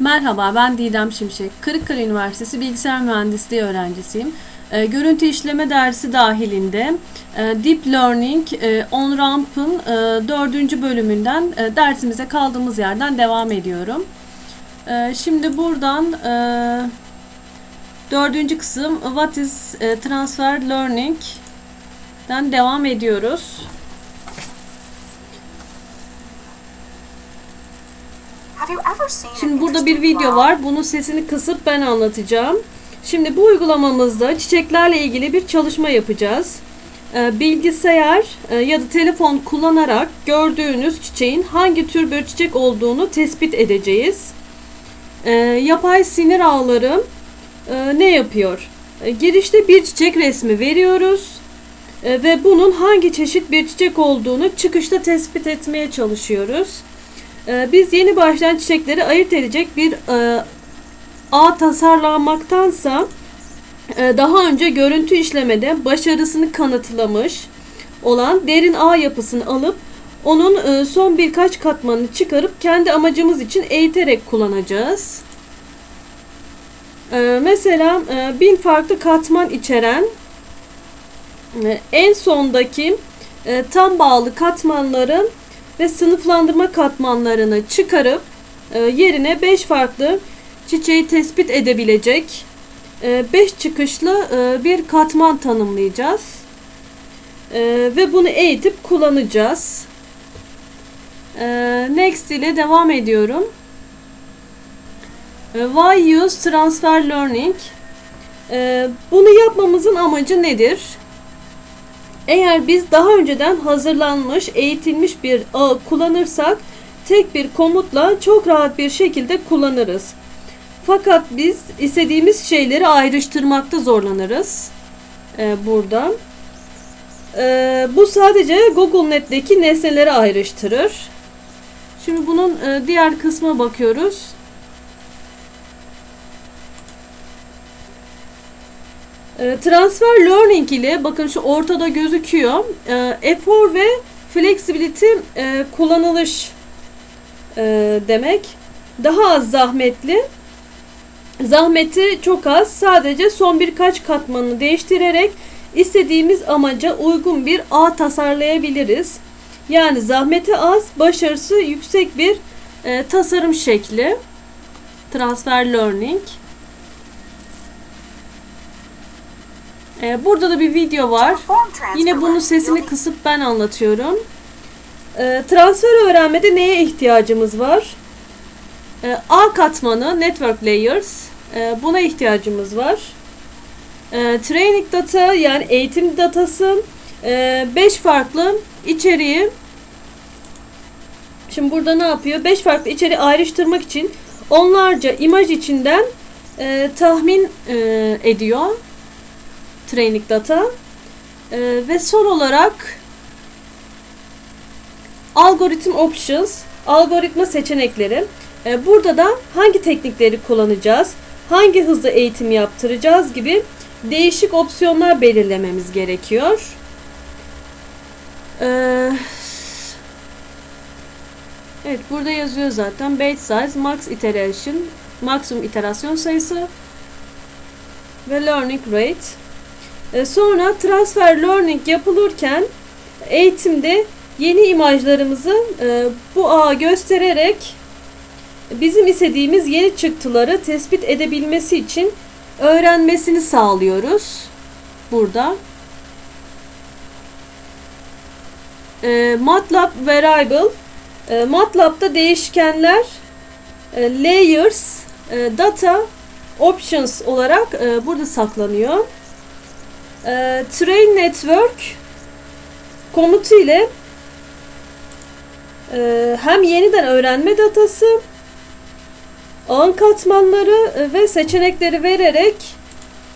Merhaba, ben Didem Şimşek. Kırıkkale Üniversitesi Bilgisayar Mühendisliği öğrencisiyim. E, görüntü işleme dersi dahilinde e, Deep Learning e, On Ramp'ın e, dördüncü bölümünden e, dersimize kaldığımız yerden devam ediyorum. E, şimdi buradan e, dördüncü kısım What is e, Transfer Learning'den devam ediyoruz. Şimdi burada bir video var. Bunun sesini kısıp ben anlatacağım. Şimdi bu uygulamamızda çiçeklerle ilgili bir çalışma yapacağız. Ee, Bilgisayar e, ya da telefon kullanarak gördüğünüz çiçeğin hangi tür bir çiçek olduğunu tespit edeceğiz. Ee, Yapay sinir ağları e, ne yapıyor? E, Girişte bir çiçek resmi veriyoruz ve bunun hangi çeşit bir çiçek olduğunu çıkışta tespit etmeye çalışıyoruz. Ee, Biz yeni başlayan çiçekleri ayırt edecek bir e, ağ tasarlanmaktansa e, daha önce görüntü işlemede başarısını kanıtlamış olan derin ağ yapısını alıp onun e, son birkaç katmanını çıkarıp kendi amacımız için eğiterek kullanacağız. Mesela bin farklı katman içeren en sondaki tam bağlı katmanların ve sınıflandırma katmanlarını çıkarıp e, yerine 5 farklı çiçeği tespit edebilecek 5 çıkışlı e, bir katman tanımlayacağız. E, ve bunu eğitip kullanacağız. E, Next ile devam ediyorum. E, Why use transfer learning? E, Bunu yapmamızın amacı nedir? Eğer biz daha önceden hazırlanmış, eğitilmiş bir ağ kullanırsak tek bir komutla çok rahat bir şekilde kullanırız. Fakat biz istediğimiz şeyleri ayrıştırmakta zorlanırız. Ee, burada. Ee, bu sadece Google Net'teki nesneleri ayrıştırır. Şimdi bunun e, diğer kısmına bakıyoruz. Transfer Learning ile bakın şu ortada gözüküyor. E, efor ve flexibility e, kullanılış e, demek. Daha az zahmetli. Zahmeti çok az. Sadece son birkaç katmanını değiştirerek istediğimiz amaca uygun bir ağ tasarlayabiliriz. Yani zahmeti az, başarısı yüksek bir e, tasarım şekli. Transfer Learning. Ee, burada da bir video var. Yine bunun sesini kısıp ben anlatıyorum. Ee, transfer öğrenmede neye ihtiyacımız var? Ee, A katmanı, Network Layers. Ee, buna ihtiyacımız var. Ee, training data yani eğitim datası. 5 ee, farklı içeriği Şimdi burada ne yapıyor? 5 farklı içeriği ayrıştırmak için onlarca imaj içinden e, tahmin e, ediyor training data. E, ve son olarak algoritm options, algoritma seçenekleri. E, burada da hangi teknikleri kullanacağız, hangi hızda eğitim yaptıracağız gibi değişik opsiyonlar belirlememiz gerekiyor. Ee, evet burada yazıyor zaten base size, max iteration, maksimum iterasyon sayısı ve learning rate. Ee, sonra transfer learning yapılırken eğitimde yeni imajlarımızı e, bu ağa göstererek bizim istediğimiz yeni çıktıları tespit edebilmesi için öğrenmesini sağlıyoruz. Burada. E, MATLAB Variable e, MATLAB'da değişkenler e, Layers e, Data Options olarak e, burada saklanıyor. E, Train Network komutu ile e, hem yeniden öğrenme datası ağın katmanları ve seçenekleri vererek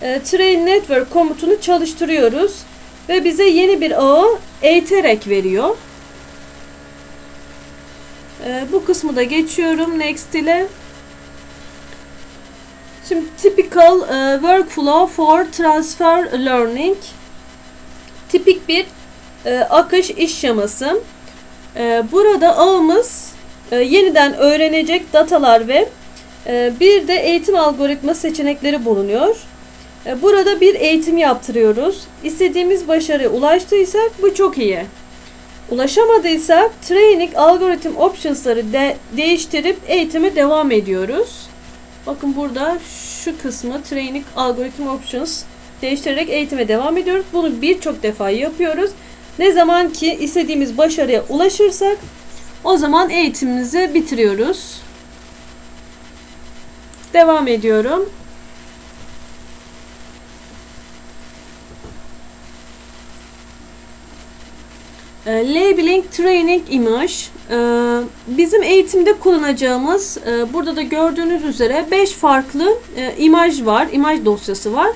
e, Train Network komutunu çalıştırıyoruz ve bize yeni bir ağı eğiterek veriyor. E, bu kısmı da geçiyorum next ile. Şimdi typical uh, workflow for transfer learning. Tipik bir e, akış iş şeması. E, burada ağımız e, yeniden öğrenecek datalar ve E, bir de eğitim algoritma seçenekleri bulunuyor. E, burada bir eğitim yaptırıyoruz. İstediğimiz başarıya ulaştıysak bu çok iyi. Ulaşamadıysak Training Algorithm Options'ları de değiştirip eğitime devam ediyoruz. Bakın burada şu kısmı Training Algorithm Options değiştirerek eğitime devam ediyoruz. Bunu birçok defa yapıyoruz. Ne zaman ki istediğimiz başarıya ulaşırsak o zaman eğitimimizi bitiriyoruz. Devam ediyorum. Labeling Training Image e, bizim eğitimde kullanacağımız e, burada da gördüğünüz üzere 5 farklı e, imaj var, imaj dosyası var.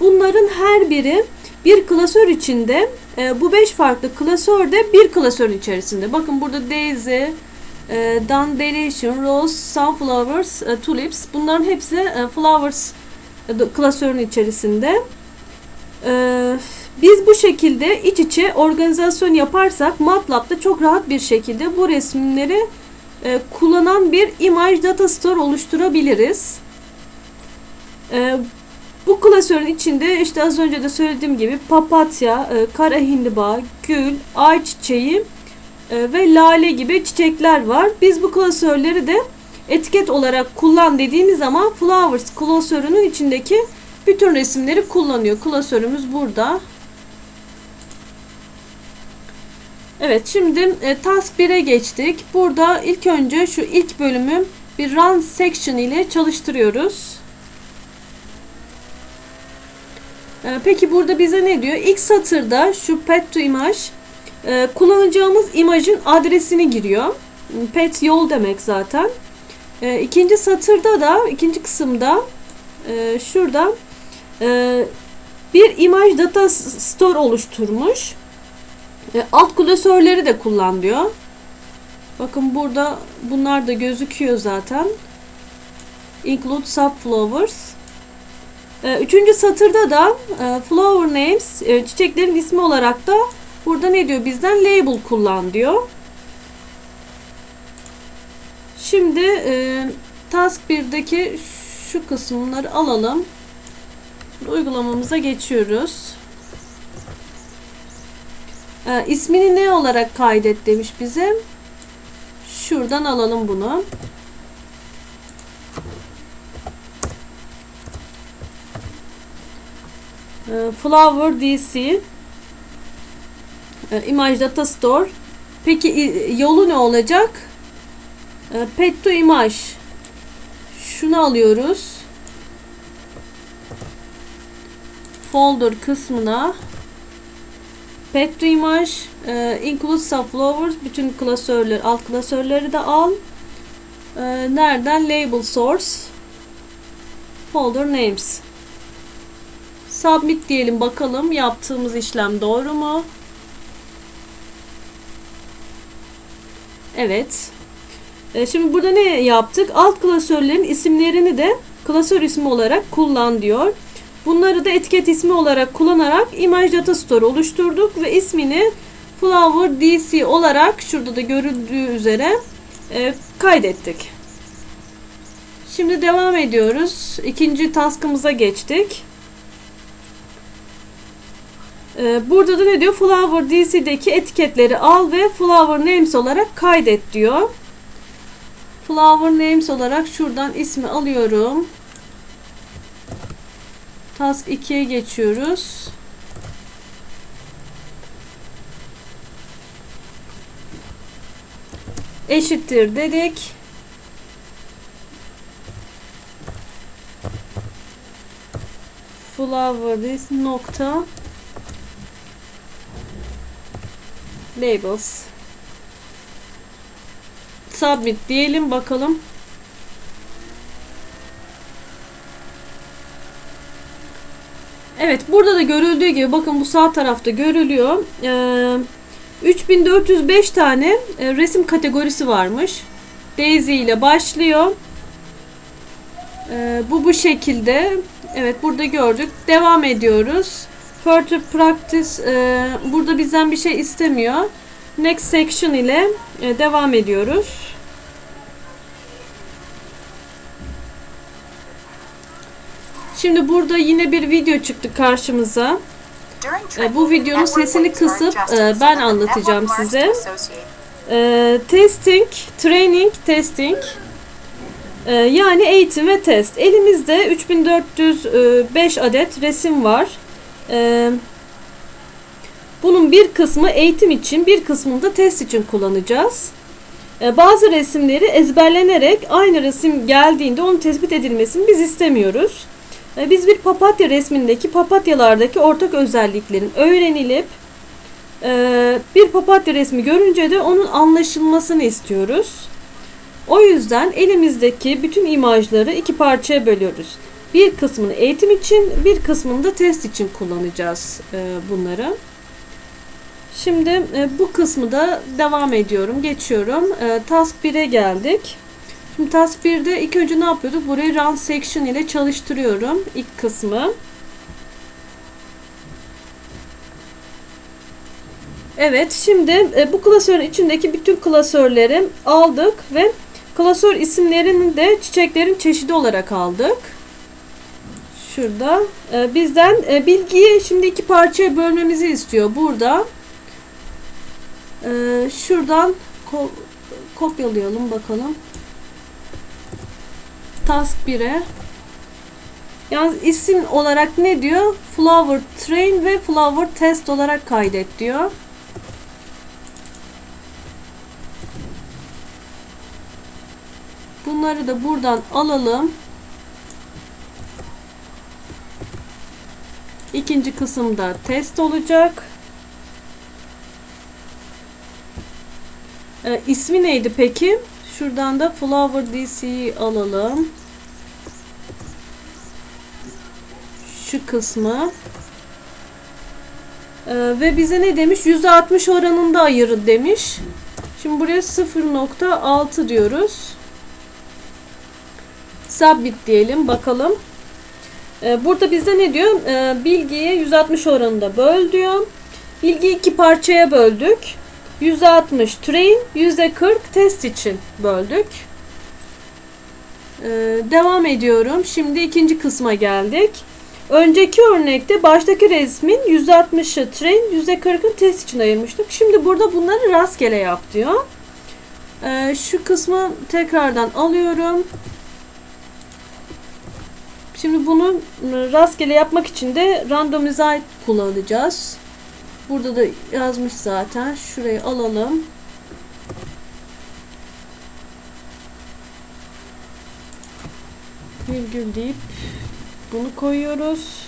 Bunların her biri bir klasör içinde e, bu 5 farklı klasör de bir klasörün içerisinde. Bakın burada Daisy, Dandelion, Rose, Sunflowers, Tulips bunların hepsi Flowers klasörün içerisinde. Eee biz bu şekilde iç içe organizasyon yaparsak MATLAB'da çok rahat bir şekilde bu resimleri e, kullanan bir image data store oluşturabiliriz. E, bu klasörün içinde işte az önce de söylediğim gibi papatya, e, kara hindiba, gül, ay çiçeği e, ve lale gibi çiçekler var. Biz bu klasörleri de etiket olarak kullan dediğimiz zaman Flowers klasörünün içindeki bütün resimleri kullanıyor. Klasörümüz burada. Evet şimdi e, task 1'e geçtik. Burada ilk önce şu ilk bölümü bir run section ile çalıştırıyoruz. E, peki burada bize ne diyor? İlk satırda şu pet to image e, kullanacağımız imajın adresini giriyor. Pet yol demek zaten. E, ikinci satırda da ikinci kısımda e, şurada e, bir imaj data store oluşturmuş. E, alt klasörleri de kullan diyor. Bakın burada bunlar da gözüküyor zaten. Include subflowers. E, üçüncü satırda da e, flower names e, çiçeklerin ismi olarak da burada ne diyor bizden label kullan diyor. Şimdi e, task 1'deki şu kısımları alalım. Şimdi uygulamamıza geçiyoruz. E, ismini ne olarak kaydet demiş bize. Şuradan alalım bunu. E, Flower DC e, Image Data Store Peki yolu ne olacak? E, pet to Image Şunu alıyoruz. Folder kısmına Pet image, e, include subflowers, bütün klasörler, alt klasörleri de al. E, nereden? Label source, folder names. Submit diyelim bakalım yaptığımız işlem doğru mu? Evet. E, şimdi burada ne yaptık? Alt klasörlerin isimlerini de klasör ismi olarak kullan diyor. Bunları da etiket ismi olarak kullanarak Image Data Store oluşturduk ve ismini Flower DC olarak şurada da görüldüğü üzere e, kaydettik. Şimdi devam ediyoruz. İkinci taskımıza geçtik. E, burada da ne diyor? Flower DC'deki etiketleri al ve Flower Names olarak kaydet diyor. Flower Names olarak şuradan ismi alıyorum. Task 2'ye geçiyoruz. Eşittir dedik. Flower this nokta labels submit diyelim bakalım Evet burada da görüldüğü gibi bakın bu sağ tarafta görülüyor. Ee, 3405 tane e, resim kategorisi varmış. Daisy ile başlıyor. Ee, bu bu şekilde. Evet burada gördük. Devam ediyoruz. Further practice e, burada bizden bir şey istemiyor. Next section ile e, devam ediyoruz. Şimdi burada yine bir video çıktı karşımıza. E, bu videonun sesini kısıp e, ben anlatacağım size. E, testing, training, testing. E, yani eğitim ve test. Elimizde 3405 adet resim var. E, bunun bir kısmı eğitim için, bir kısmını da test için kullanacağız. E, bazı resimleri ezberlenerek aynı resim geldiğinde onun tespit edilmesini biz istemiyoruz. E, biz bir papatya resmindeki papatyalardaki ortak özelliklerin öğrenilip e, bir papatya resmi görünce de onun anlaşılmasını istiyoruz. O yüzden elimizdeki bütün imajları iki parçaya bölüyoruz. Bir kısmını eğitim için, bir kısmını da test için kullanacağız bunları. Şimdi bu kısmı da devam ediyorum, geçiyorum. Task 1'e geldik. Şimdi task 1'de ilk önce ne yapıyorduk? Burayı run section ile çalıştırıyorum. ilk kısmı. Evet şimdi e, bu klasörün içindeki bütün klasörleri aldık ve klasör isimlerini de çiçeklerin çeşidi olarak aldık. Şurada e, bizden e, bilgiyi şimdi iki parçaya bölmemizi istiyor. Burada şuradan ko kopyalayalım bakalım task 1'e. Yalnız isim olarak ne diyor? Flower Train ve Flower Test olarak kaydet diyor. Bunları da buradan alalım. İkinci kısımda test olacak. Ee, ismi neydi peki? Şuradan da Flower DC'yi alalım. Şu kısmı. Ee, ve bize ne demiş? %60 oranında ayırın demiş. Şimdi buraya 0.6 diyoruz. Submit diyelim bakalım. Ee, burada bize ne diyor? Ee, bilgiyi 160 oranında böl diyor. Bilgiyi iki parçaya böldük. %60 train, %40 test için böldük. Ee, devam ediyorum. Şimdi ikinci kısma geldik. Önceki örnekte baştaki resmin %60'ı train, %40'ı test için ayırmıştık. Şimdi burada bunları rastgele yap diyor. Ee, şu kısmı tekrardan alıyorum. Şimdi bunu rastgele yapmak için de randomize kullanacağız. Burada da yazmış zaten. Şurayı alalım. Virgül deyip bunu koyuyoruz.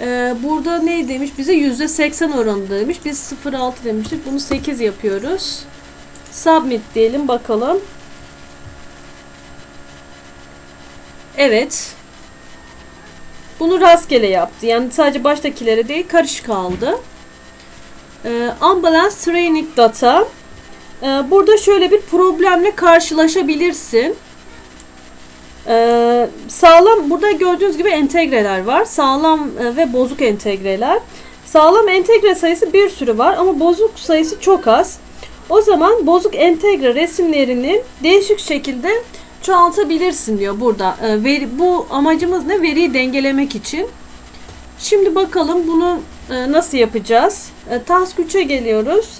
Ee, burada ne demiş? Bize yüzde seksen oranında demiş. Biz 0.6 demiştik. Bunu 8 yapıyoruz. Submit diyelim bakalım. Evet. Bunu rastgele yaptı. Yani sadece baştakilere değil karışık aldı. Ee, unbalanced training data. Ee, burada şöyle bir problemle karşılaşabilirsin. Ee, sağlam burada gördüğünüz gibi entegreler var. Sağlam e, ve bozuk entegreler. Sağlam entegre sayısı bir sürü var ama bozuk sayısı çok az. O zaman bozuk entegre resimlerini değişik şekilde çoğaltabilirsin diyor burada. Veri, bu amacımız ne? Veriyi dengelemek için. Şimdi bakalım bunu e, nasıl yapacağız? E, task 3'e geliyoruz.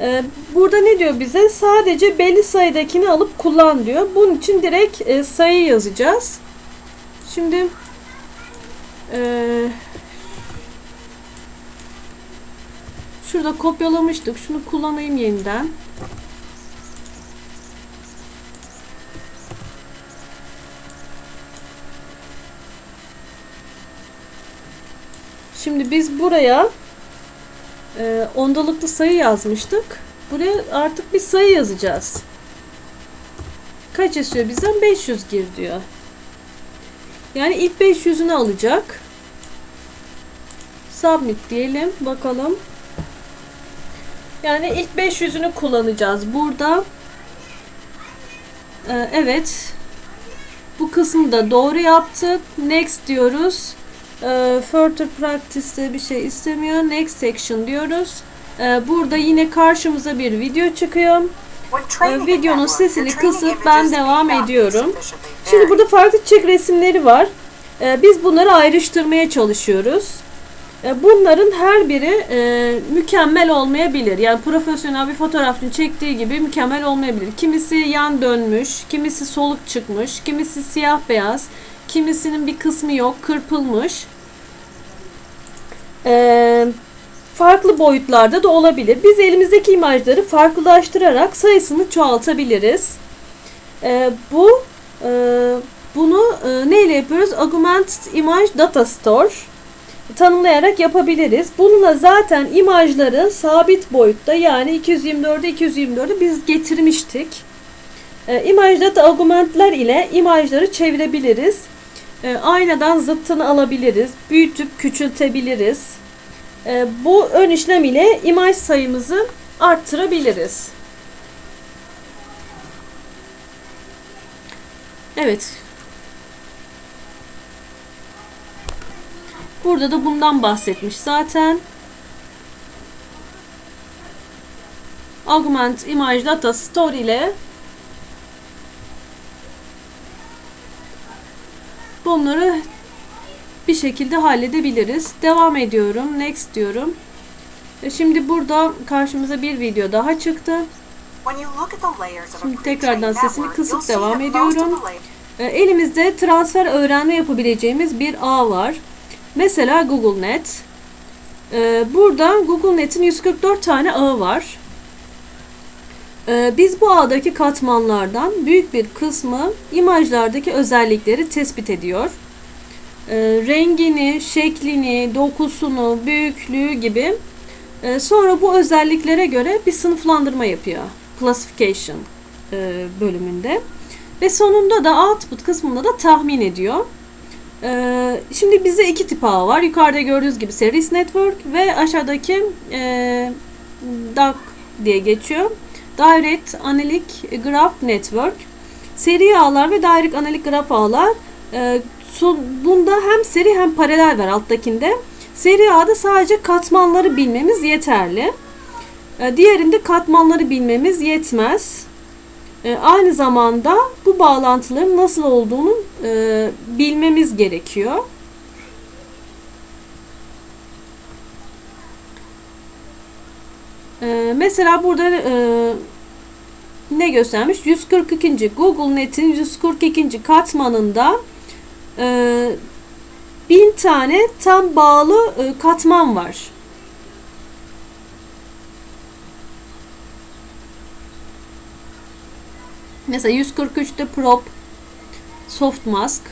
E, burada ne diyor bize? Sadece belli sayıdakini alıp kullan diyor. Bunun için direkt sayı yazacağız. Şimdi şurada kopyalamıştık. Şunu kullanayım yeniden. Şimdi biz buraya e, ondalıklı sayı yazmıştık. Buraya artık bir sayı yazacağız. Kaç istiyor bizden? 500 gir diyor. Yani ilk 500'ünü alacak. Submit diyelim. Bakalım. Yani ilk 500'ünü kullanacağız. Burada ee, evet bu kısmı da doğru yaptık. Next diyoruz. E, further practice'de bir şey istemiyor. Next section diyoruz. E, burada yine karşımıza bir video çıkıyor. E, videonun sesini kısıp ben devam ediyorum. Şimdi burada farklı çiçek resimleri var. E, biz bunları ayrıştırmaya çalışıyoruz. E, bunların her biri e, mükemmel olmayabilir. Yani profesyonel bir fotoğrafçının çektiği gibi mükemmel olmayabilir. Kimisi yan dönmüş, kimisi soluk çıkmış, kimisi siyah beyaz, kimisinin bir kısmı yok, kırpılmış. E, farklı boyutlarda da olabilir. Biz elimizdeki imajları farklılaştırarak sayısını çoğaltabiliriz. E, bu e, bunu e, neyle yapıyoruz? Augmented Image Data Store tanımlayarak yapabiliriz. Bununla zaten imajları sabit boyutta yani 224'e 224'e biz getirmiştik. E, imaj data augmentler ile imajları çevirebiliriz. E, aynadan zıttını alabiliriz. Büyütüp küçültebiliriz. E, bu ön işlem ile imaj sayımızı arttırabiliriz. Evet, Burada da bundan bahsetmiş zaten. Augment Image Data Store ile bunları bir şekilde halledebiliriz. Devam ediyorum. Next diyorum. Şimdi burada karşımıza bir video daha çıktı. Şimdi tekrardan sesini kısıp devam ediyorum. Ee, elimizde transfer öğrenme yapabileceğimiz bir ağ var. Mesela Google Net. Ee, burada Google Net'in 144 tane ağı var. Ee, biz bu ağdaki katmanlardan büyük bir kısmı imajlardaki özellikleri tespit ediyor. Ee, rengini, şeklini, dokusunu, büyüklüğü gibi ee, sonra bu özelliklere göre bir sınıflandırma yapıyor. Classification e, bölümünde. Ve sonunda da output kısmında da tahmin ediyor. Şimdi bize iki tip ağ var. Yukarıda gördüğünüz gibi Series Network ve aşağıdaki e, DAG diye geçiyor. Direct Analytic Graph Network. Seri ağlar ve Direct Analytic Graph ağlar. E, bunda hem seri hem paralel var alttakinde. Seri ağda sadece katmanları bilmemiz yeterli. E, diğerinde katmanları bilmemiz yetmez. E, aynı zamanda bu bağlantıların nasıl olduğunu e, bilmemiz gerekiyor. E, mesela burada e, ne göstermiş? 142. Google Net'in 142. katmanında e, bin tane tam bağlı e, katman var. Mesela 143'te prop soft mask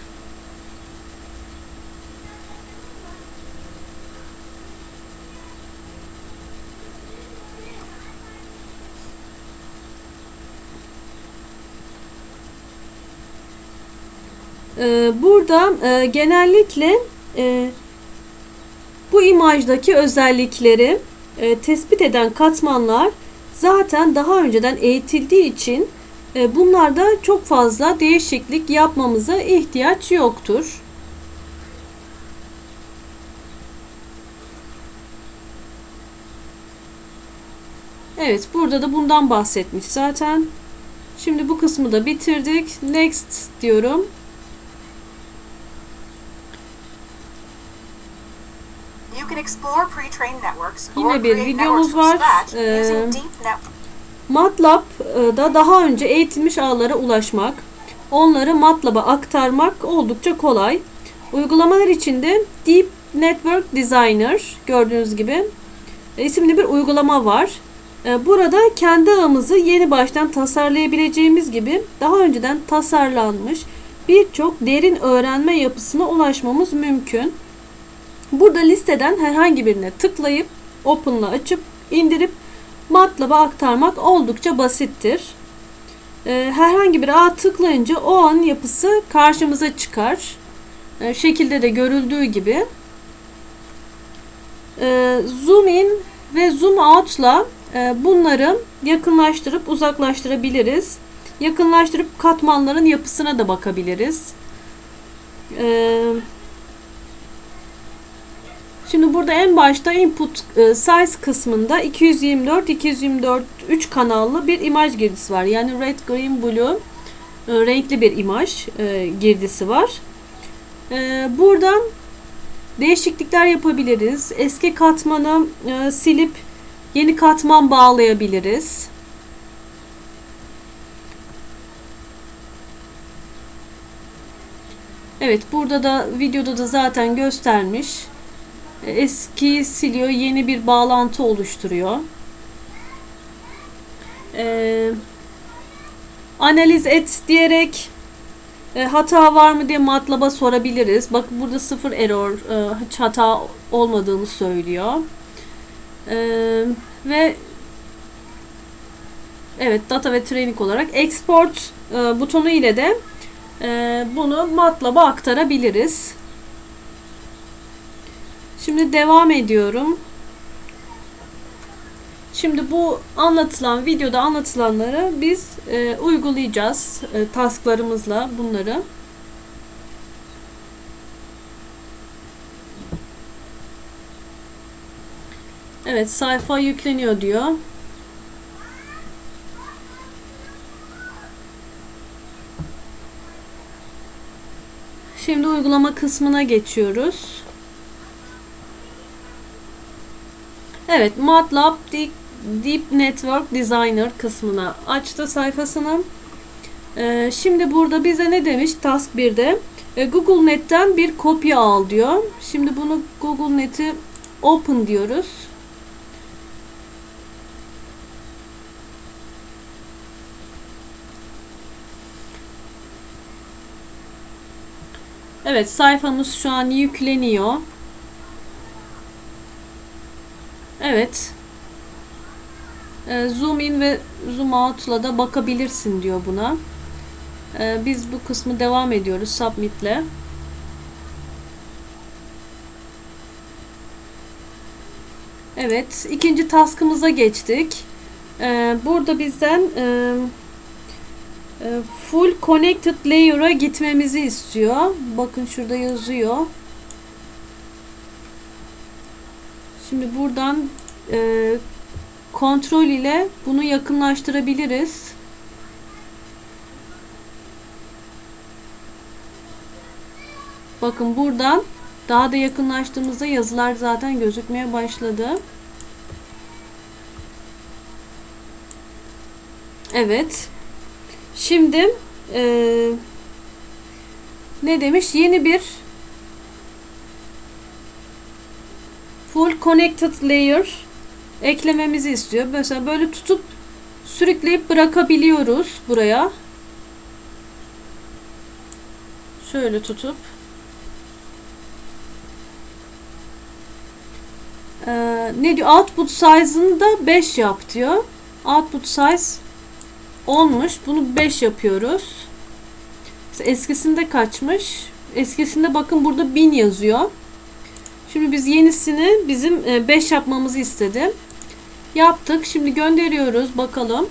Ee, burada e, genellikle e, bu imajdaki özellikleri e, tespit eden katmanlar zaten daha önceden eğitildiği için e, bunlarda çok fazla değişiklik yapmamıza ihtiyaç yoktur. Evet burada da bundan bahsetmiş zaten. Şimdi bu kısmı da bitirdik. Next diyorum. Yine bir videomuz var. Ee, MATLAB'da daha önce eğitilmiş ağlara ulaşmak, onları MATLAB'a aktarmak oldukça kolay. Uygulamalar içinde Deep Network Designer gördüğünüz gibi e, isimli bir uygulama var. E, burada kendi ağımızı yeni baştan tasarlayabileceğimiz gibi daha önceden tasarlanmış birçok derin öğrenme yapısına ulaşmamız mümkün. Burada listeden herhangi birine tıklayıp Open'la açıp indirip MATLAB'a aktarmak oldukça basittir. Ee, herhangi bir ağa tıklayınca o an yapısı karşımıza çıkar. Ee, şekilde de görüldüğü gibi. Ee, zoom in ve zoom out'la e, bunları yakınlaştırıp uzaklaştırabiliriz. Yakınlaştırıp katmanların yapısına da bakabiliriz. Ee, Şimdi burada en başta input e, size kısmında 224 224 3 kanallı bir imaj girdisi var. Yani red, green, blue e, renkli bir imaj e, girdisi var. Buradan değişiklikler yapabiliriz. Eski katmanı silip yeni katman bağlayabiliriz. Evet burada da videoda da zaten göstermiş. Eski siliyor yeni bir bağlantı oluşturuyor. Ee, analiz et diyerek e, hata var mı diye MATLAB'a sorabiliriz. Bak burada sıfır error e, hiç hata olmadığını söylüyor. E, ve evet data ve training olarak export e, butonu ile de e, bunu MATLAB'a aktarabiliriz. Şimdi devam ediyorum. Şimdi bu anlatılan videoda anlatılanları biz e, uygulayacağız e, tasklarımızla bunları. Evet sayfa yükleniyor diyor. Şimdi uygulama kısmına geçiyoruz. Evet, MATLAB Deep Network Designer kısmına açtı sayfasını. Ee, şimdi burada bize ne demiş Task 1'de? Ee, Google Net'ten bir kopya al diyor. Şimdi bunu Google Net'i Open diyoruz. Evet sayfamız şu an yükleniyor. Evet. Ee, zoom in ve zoom out'la da bakabilirsin diyor buna. Ee, biz bu kısmı devam ediyoruz submit'le. Evet, ikinci task'ımıza geçtik. Ee, burada bizden e, e, full connected layer'a gitmemizi istiyor. Bakın şurada yazıyor. Şimdi buradan e, kontrol ile bunu yakınlaştırabiliriz. Bakın buradan daha da yakınlaştığımızda yazılar zaten gözükmeye başladı. Evet. Şimdi e, ne demiş? Yeni bir full connected layer eklememizi istiyor. Mesela böyle tutup sürükleyip bırakabiliyoruz buraya. Şöyle tutup ee, ne diyor? Output size'ını da 5 yap diyor. Output size 10'muş. Bunu 5 yapıyoruz. Eskisinde kaçmış? Eskisinde bakın burada 1000 yazıyor. Şimdi biz yenisini bizim 5 e, yapmamızı istedi. Yaptık. Şimdi gönderiyoruz. Bakalım.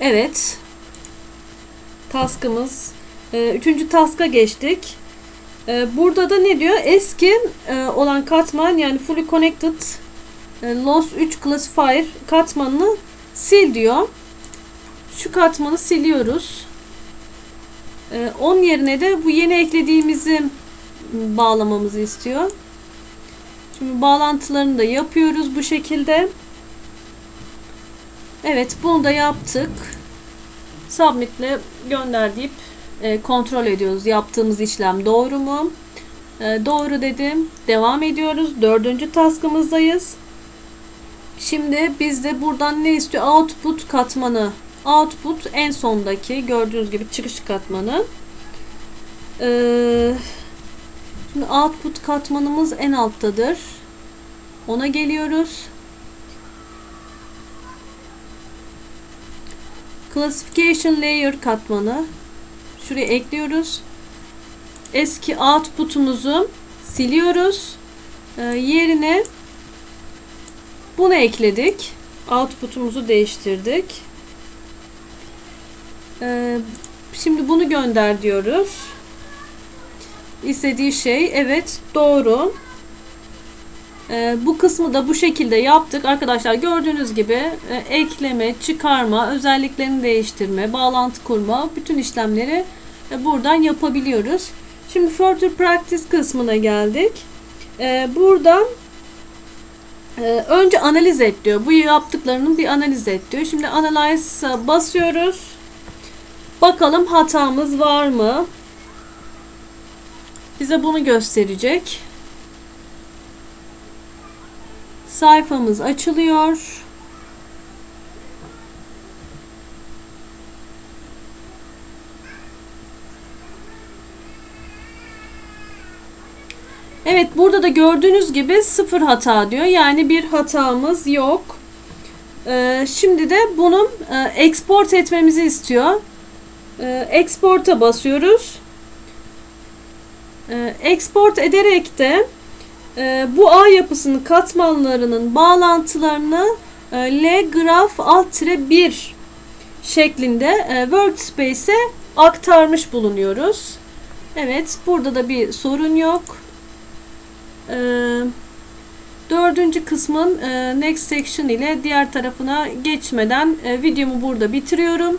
Evet. Taskımız. E, üçüncü taska geçtik. E, burada da ne diyor? Eski olan katman yani fully connected loss 3 classifier katmanını sil diyor. Şu katmanı siliyoruz. Ee, onun yerine de bu yeni eklediğimizi bağlamamızı istiyor. Şimdi bağlantılarını da yapıyoruz bu şekilde. Evet bunu da yaptık. Submit'le gönder deyip e, kontrol ediyoruz. Yaptığımız işlem doğru mu? E, doğru dedim. Devam ediyoruz. Dördüncü taskımızdayız. Şimdi bizde buradan ne istiyor? Output katmanı Output en sondaki gördüğünüz gibi çıkış katmanı. Ee, şimdi output katmanımız en alttadır. Ona geliyoruz. Classification layer katmanı. Şuraya ekliyoruz. Eski output'umuzu siliyoruz. Ee, yerine bunu ekledik. Output'umuzu değiştirdik. Ee, şimdi bunu gönder diyoruz. İstediği şey evet doğru. E, bu kısmı da bu şekilde yaptık. Arkadaşlar gördüğünüz gibi e, ekleme, çıkarma, özelliklerini değiştirme, bağlantı kurma bütün işlemleri e, buradan yapabiliyoruz. Şimdi Further Practice kısmına geldik. E, buradan e, önce analiz et diyor. Bu yaptıklarının bir analiz et diyor. Şimdi Analyze'a basıyoruz. Bakalım hatamız var mı? Bize bunu gösterecek. Sayfamız açılıyor. Evet burada da gördüğünüz gibi sıfır hata diyor. Yani bir hatamız yok. Ee, şimdi de bunu e, export etmemizi istiyor. Ee, export'a basıyoruz. Ee, export ederek de e, bu ağ yapısının katmanlarının bağlantılarını e, L graf alt 1 şeklinde e, workspace'e aktarmış bulunuyoruz. Evet burada da bir sorun yok. Ee, dördüncü kısmın e, next section ile diğer tarafına geçmeden e, videomu burada bitiriyorum.